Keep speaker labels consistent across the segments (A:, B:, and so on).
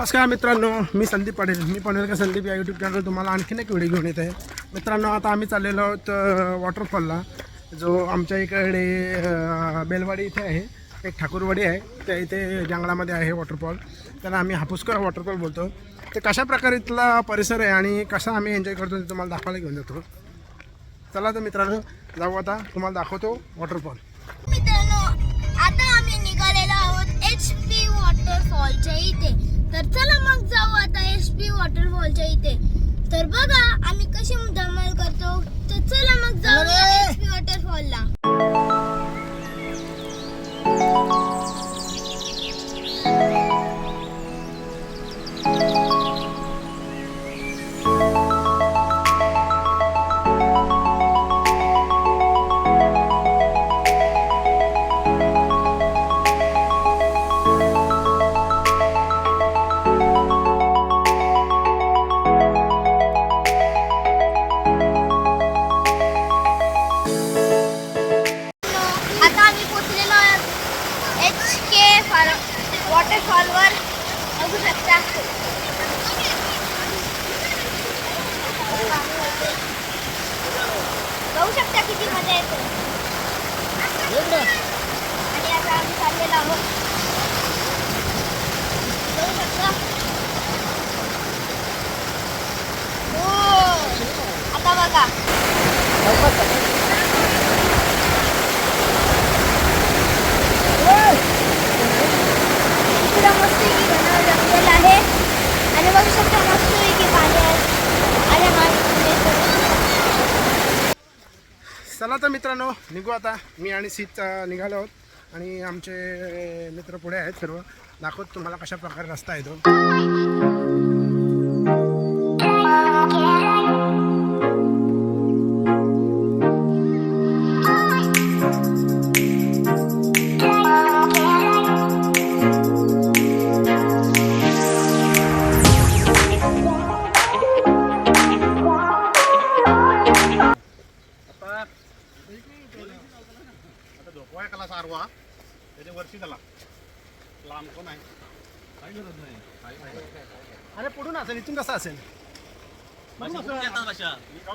A: नमस्कार मित्रांनो मी संदीप पाटील. मी पनवेलकर संदीप या यूट्यूब चॅनल तुम्हाला आणखीन एक व्हिडिओ घेऊन येत आहे मित्रांनो आता आम्ही चाललेलो आहोत वॉटरफॉलला जो आमच्या इकडे बेलवाडी इथे आहे. एक ठाकूरवाडी आहे. त्या इथे जंगलामध्ये आहे वॉटरफॉल त्याला आम्ही हापूसकर वॉटरफॉल बोलतो. ते कशा प्रकारे इथला परिसर आहे आणि कसा आम्ही एन्जॉय करतो ते तुम्हाला दाखवायला घेऊन जातो. चला तर मित्रांनो जाऊ आता. तुम्हाला दाखवतो वॉटरफॉल
B: मित्रांनो पी वॉटरफॉलच्या इथे. तर बघा आम्ही कसे बघा. इकडं मस्त घन जंगल आहे. आणि बघू शकता मस्त की पाणी आहे. आणि
A: चला तर मित्रांनो निघू आता. मी आणि सीत निघालो आहोत. आणि आमचे मित्र पुढे आहेत सर्व. दाखवत तुम्हाला कशा प्रकारे रस्ता येतो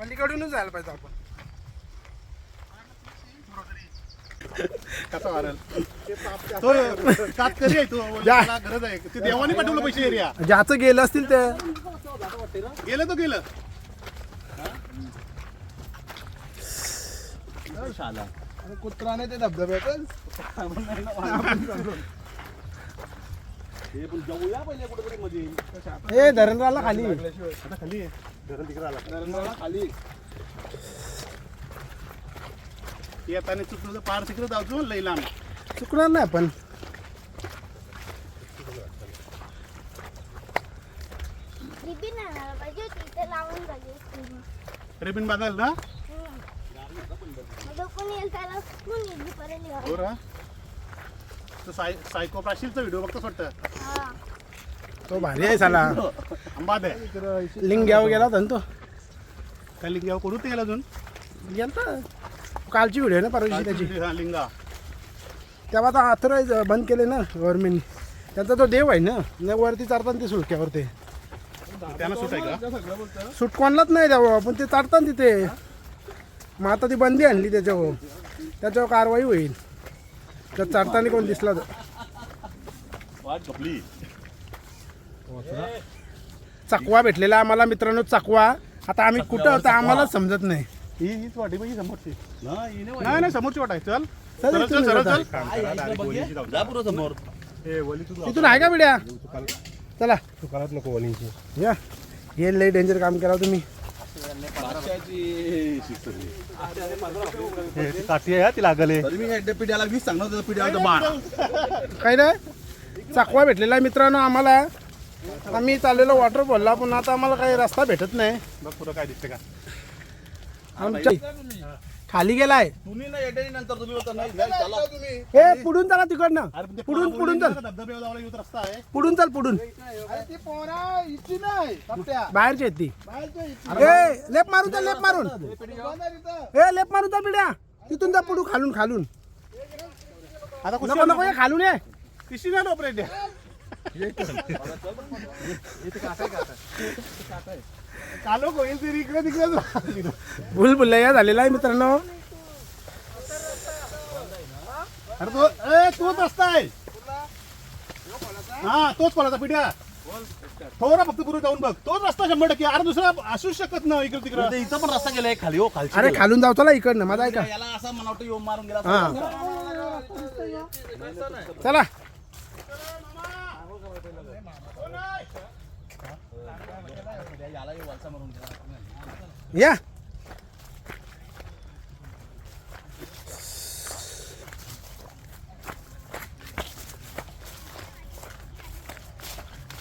A: पलीकडूनच जायला पाहिजे आपण.
C: कसा वारेल? तो तात्करी आहे तो. त्याला गरज आहे. ते देवाने पाठवलं पैसे एरिया.
A: ज्याचं गेलं असतील ते.
C: गेलं तो गेलं.
A: कुत्रा नाही ते धबधब्यातच
D: हे पण जाऊया पहिले कुठेतरी मध्ये
A: हे धरणराला खाली.
C: आता खाली आहे. धरण तिकडे आला.
A: धरणराला खाली.
C: येताना चुकलं तर पार तिकडे जाऊ लई लांब.
A: चुकणार नाही पण
B: रिबीन आणायला पाहिजे होती इथे लावून झाली असती मग.
C: रेबिन बांधाल ना?
B: मग कोणी येईल त्याला? कोण येईल? पर्यंत
C: हो व्हिडिओ बघतोच वाटतं?
B: हा
A: तो भारी आहे साला.
C: अंबाद. आहे
A: लिंग घ्यावं गेला होता ना तो.
C: त्या लिंगावर करू ते गेला अजून?
A: गेलता. कालची व्हिडिओ ना परवा दिवशी त्याची.
C: लिंगा.
A: तेव्हा आता ऑथराईज बंद केले ना गव्हर्नमेंटनी त्यांचा तो देव आहे ना. वरती चढतात ते सुटक्यावर ते.
C: त्यांना सुट आहे का?
A: सुट कोणलाच नाही द्यावं पण ते चढतात तिथे. मग आता ती बंदी आणली त्याच्यावर. त्याच्यावर कारवाई होईल. तर चढताना कोण दिसला तर. चकवा भेटलेला आम्हाला मित्रांनो चकवा. आता आम्ही कुठं होतं आम्हालाच समजत नाही.
C: ही हीच वाटी पाहिजे समोरची.
D: नाही येणे
C: नाही नाही समोरची वाट आहे. चल.
A: चल
C: सरळ चल सरळ. चल.
D: समोर.
A: इथून आहे का बिड्या? चला.
C: तुकारात नको वलींची.
A: या. हे लय डेंजर काम केलं तुम्ही.
C: काठी आहे. ती लागले
A: काही नाही चाकवा भेटलेला आहे मित्रांनो आम्हाला. आम्ही चाललेलो वॉटरफॉलला पण आता आम्हाला काही रस्ता भेटत नाही.
C: बघ पुढं काय दिसते का?
A: आमच्या खाली गेलाय.
D: तुम्ही ना एकट्याने नंतर तुम्ही होता नाही. नाही, चला. तुम्ही.
A: हे पुढून चला तिकडनं.
C: अरे पण ते
A: पुढून पुढून चल.
C: का, धबधब्यावर जावं येऊत रस्ता आहे.
A: पुढून चल पुढून.
D: ती पोरा इच्छी नाही
A: बाहेरची आहेत ती. ए लेप मारून चल लेप मारून. ए लेप मारून चल पिढ्या. तिथून जा पुढू खालून खालून.
C: आता
A: नको नको हे खालून ये.
C: किशी नाही ऑपरेट चालू होईल तरी इकडे तिकडे
A: भूल भुलैया झालेला आहे मित्रांनो.
C: अरे तो ए तोच रस्ता आहे हा तोच पळाचा पिढ्या. थोडा फक्त पुढे जाऊन बघ. तोच रस्ता शंभर टक्के. अरे दुसरा असूच शकत नाही इकडे तिकडे.
D: ते इथं पण रस्ता गेलाय खाली हो खालची
A: अरे खालून जाऊ चला इकडनं. माझा ऐका.
D: याला असा मला वाटतं येऊन मारून गेला
A: हा. चला
D: याला हे वरचा मारून गेला
A: या.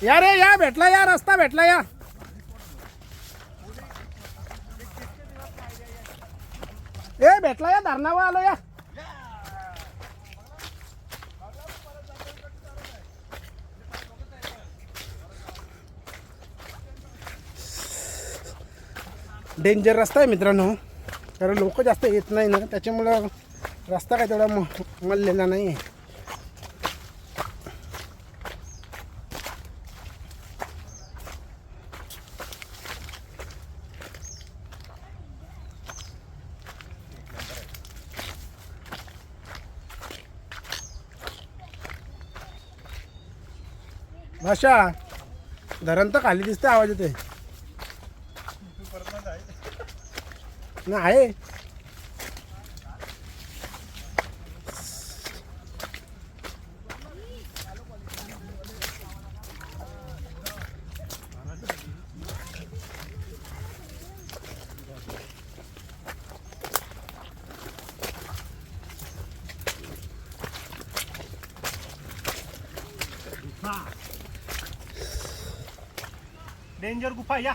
A: या रे या भेटला या रस्ता भेटला या. ए भेटला या धरणावर आलो या. डेंजर रस्ता आहे मित्रांनो. कारण लोक जास्त येत नाही ना त्याच्यामुळं रस्ता काय तेवढा म- मललेला नाही आहे भाषा धरण तर खाली दिसते आवाज येते ना आहे
C: डेंजर गुफा या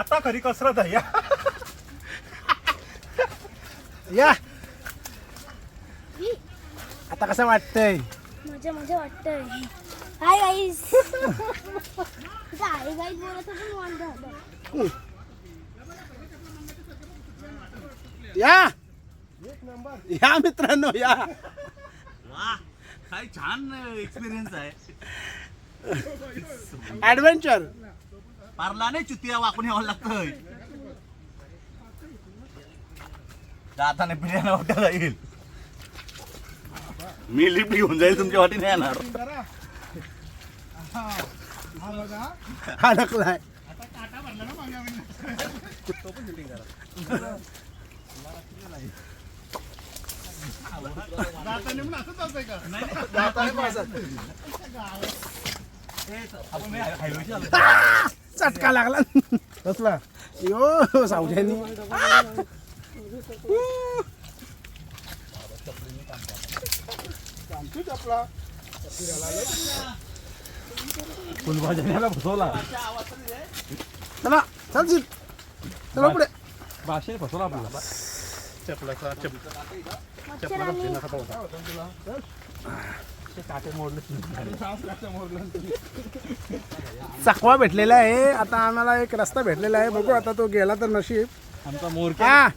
C: आता खरी कसरत आहे या.
A: या. आता कसं वाटतंय?
B: मजा मजा वाटतंय. हाय गाईस हाय गाईस बोलत वांदा.
A: या. या मित्रांनो या.
D: वा काय छान एक्सपिरियन्स आहे.
A: ऍडव्हेंचर
D: पारला नाही चुतिया वाकून यावं लागतंय. जाताना पिढ्याला वाटायला येईल. मी लिफ्ट घेऊन जाईल तुमच्या वाटी नाही येणार
A: अडकलाय
D: आपण हायवेची.
A: चटका लागला. कसला? यो सावध्यानी
C: फुलभाज्याला फसवला
A: चला चल. चला पुढे.
C: भाषे फसवला आपल्याला. चपलाचा चपला मोडले
A: चकवा भेटलेला आहे. आता आम्हाला एक रस्ता भेटलेला आहे. बघू आता तो गेला तर नशीब.
C: आमचा मोर
A: हा.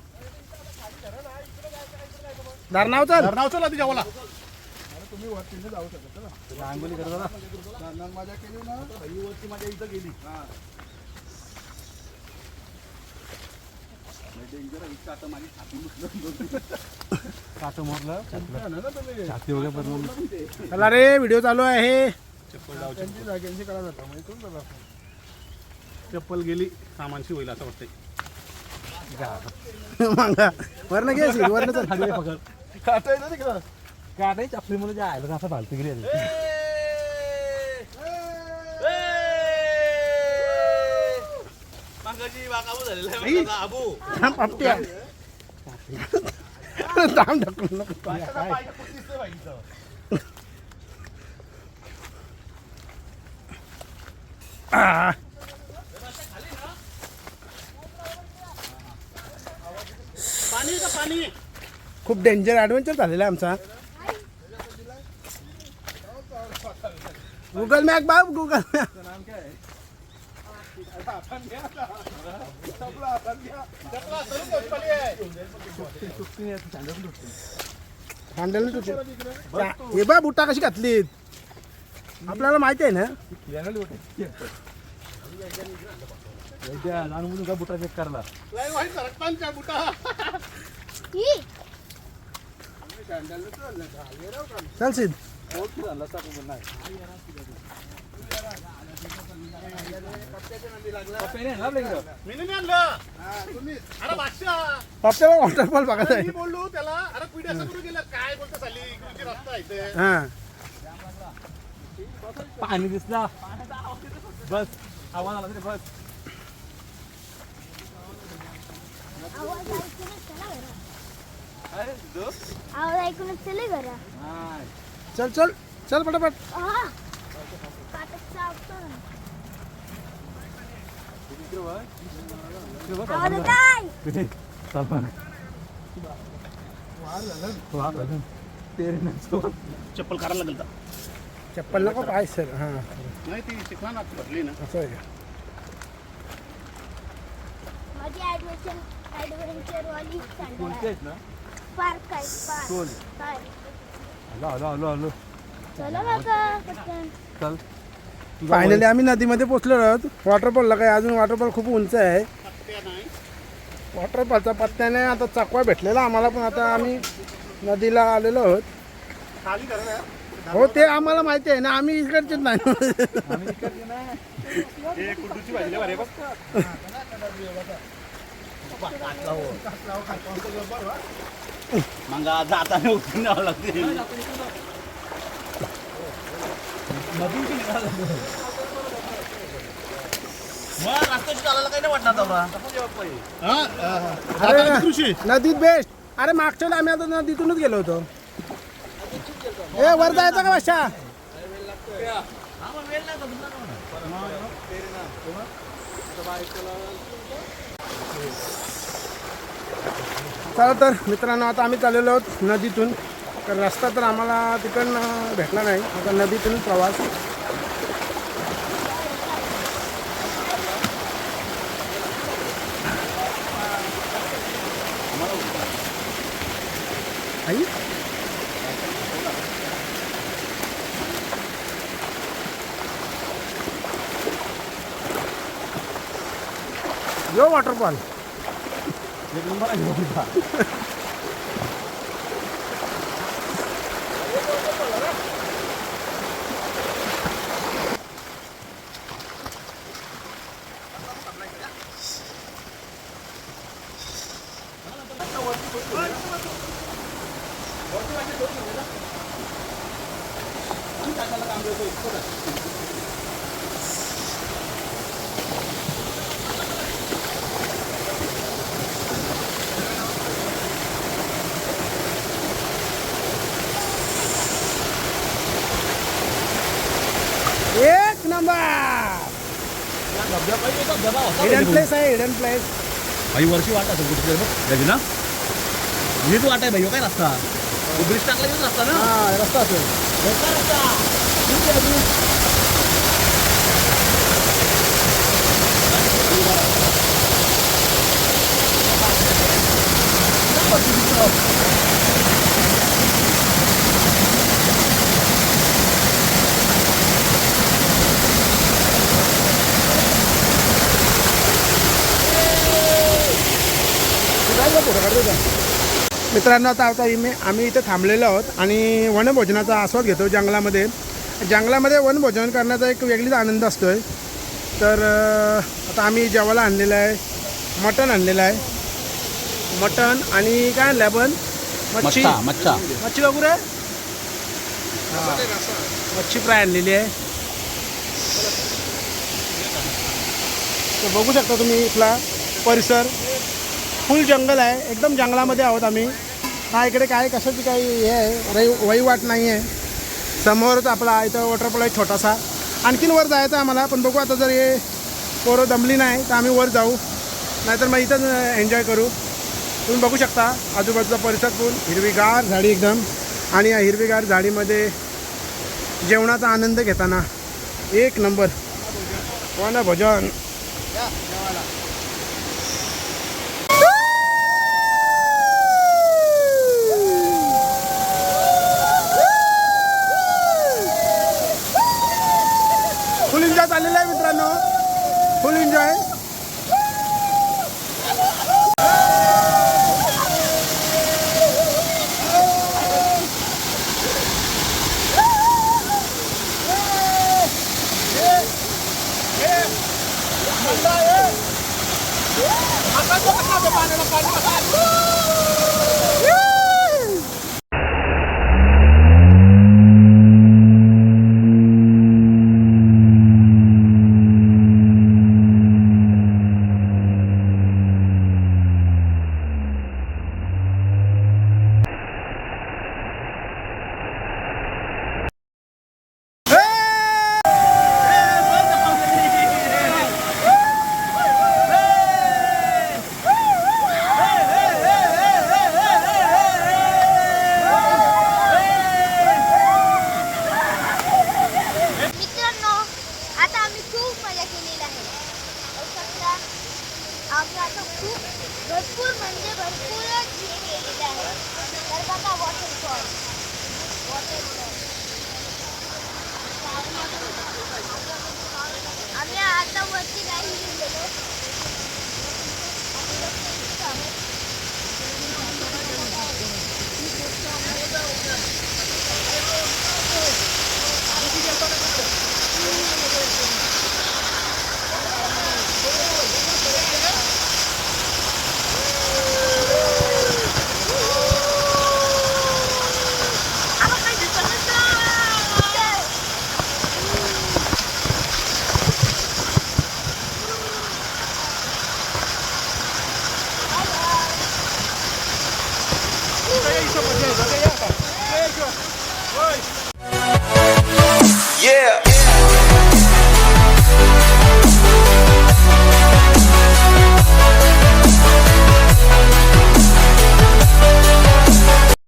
A: धरणाव चल.
C: नाव चला तुझ्या बोला
D: माझ्या इथं गेली डेंजर इतकं आता माझी छाती मुसलं.
C: काट मोरलं छाती वगैरे
A: चला रे व्हिडिओ चालू आहे.
C: चप्पल गेली सामानशी होईल असं वाटतंय.
A: मागा. वरनं घे वरनं चल.
C: खाली पकड.
D: काटा आहे ना तिकडं? काय आता चपली मध्ये जायला असं फालतू गेली
C: झालेला आबू.
A: थांब थांब ढकलू नको? आ,
C: पाणी का पाणी?
A: खूप डेंजर ॲडव्हेंचर झालेला आहे आमचा. गुगल मॅप बाब गुगल मॅप
C: त्यातला सर्व गोष्टी आहे.
A: हँडल हे बा बुट्टा कशी घातलीत. आपल्याला माहिती आहे ना?
D: का बुटा चेक करला
C: लय वाईट
A: चल सिद्ध
C: मी नाही आणलं अरे बादशाह
A: पप्प्याला वॉटरफॉल बघायचा
C: मी
A: आहे
C: बोललो त्याला अरे कुठे असं करून गेलं काय बोलतो साली इकडची रस्ता आहे इथे
A: हां.
D: पाणी दिसला. बस. आवाज आला तरी बस.
B: आवाज ऐकूनच चला घरा
D: अरे दो
B: आवाज ऐकूनच चले घरा
A: चल चल. चल पटापट
B: हा काटकचा आवतो ना. आवाज येत आहे.
C: चप्पल काढायला लागेल
A: चप्पल नको पाय सर हां
C: नाही ती शिकवा ना भरली ना
A: असं आहे का
B: माझी वाली
D: आहेत ना
B: पार्क आहे पार्क
D: आलो आलो आलो
B: चला बाबा
D: चल.
A: फायनली आम्ही नदीमध्ये पोचलो आहोत. वॉटरफॉलला काय अजून वॉटरफॉल खूप उंच आहे.
C: पत्त्या नाही
A: वॉटरफॉलचा पत्त्याने आता चकवा भेटलेला आम्हाला पण. आता आम्ही नदीला आलेलो आहोत. हो ते आम्हाला माहिती आहे ना आम्ही इकडचेच नाही
C: हे कुड्डूची भाजी बरे बघ मग जाताना उठून द्यावं लागते मग रस्त्याची चालायला काही नाही वाटणार तेवढा
A: अरे
C: कृषी.
A: नदीत बेस्ट अरे मागच्या आम्ही आता नदीतूनच गेलो होतो. ए वर जायचं का भाषा चला तर मित्रांनो आता आम्ही चाललेलो आहोत नदीतून. तर रस्ता तर आम्हाला तिकडनं भेटला नाही. आता नदीतून प्रवास. आई? यो वॉटरफॉल
D: एक नंबर आहे
A: एक नंबर हिडन प्लेस आहे हिडन प्लेस
D: भाई वर्षी वाट असेल कुठे बघ. ना नीट वाट आहे भाई हो काय रस्ता? ब्रिज टाकला येऊन रस्ता ना?
A: हा रस्ता असेल.
D: मोठा रस्ता?
A: मित्रांनो आता आता इमे आम्ही इथे थांबलेलो आहोत आणि वनभोजनाचा आस्वाद घेतो जंगलामध्ये. जंगलामध्ये वनभोजन करण्याचा एक वेगळीच आनंद असतो आहे तर आता आम्ही जेवायला आणलेलं आहे. मटण आणलेलं आहे. मटण आणि काय आणलं आपण? मच्छी.
D: मच्छा
A: मच्छी. वगैरे? मच्छी फ्राय आणलेली आहे. तर बघू शकता तुम्ही इथला परिसर. फुल जंगल आहे. एकदम जंगलामध्ये आहोत आम्ही. हा इकडे काय कशाची काही हे आहे? रही वहिवाट नाही आहे. समोरच आपला इथं वॉटरफॉल आहे छोटासा. आणखीन वर जायचं आम्हाला पण बघू आता जर हे पोरं दमली नाही तर आम्ही वर जाऊ. नाहीतर मग इथंच एन्जॉय करू. तुम्ही बघू शकता आजूबाजूचा परिसर फुल हिरवीगार झाडी एकदम. आणि या हिरवीगार झाडीमध्ये जेवणाचा आनंद घेताना एक नंबर. वन भजन फुल एन्जॉय चाललेला आहे मित्रांनो फुल एन्जॉय
B: मित्रांनो आता आम्ही खूप मजा केलेली आहे बघू शकता, आम्ही आता खूप भरपूर म्हणजे भरपूरच हे केलेले आहे. तर बघा वॉटरफॉल वॉटरफॉल आम्ही आता वरती नाही गेलेलो. आम्ही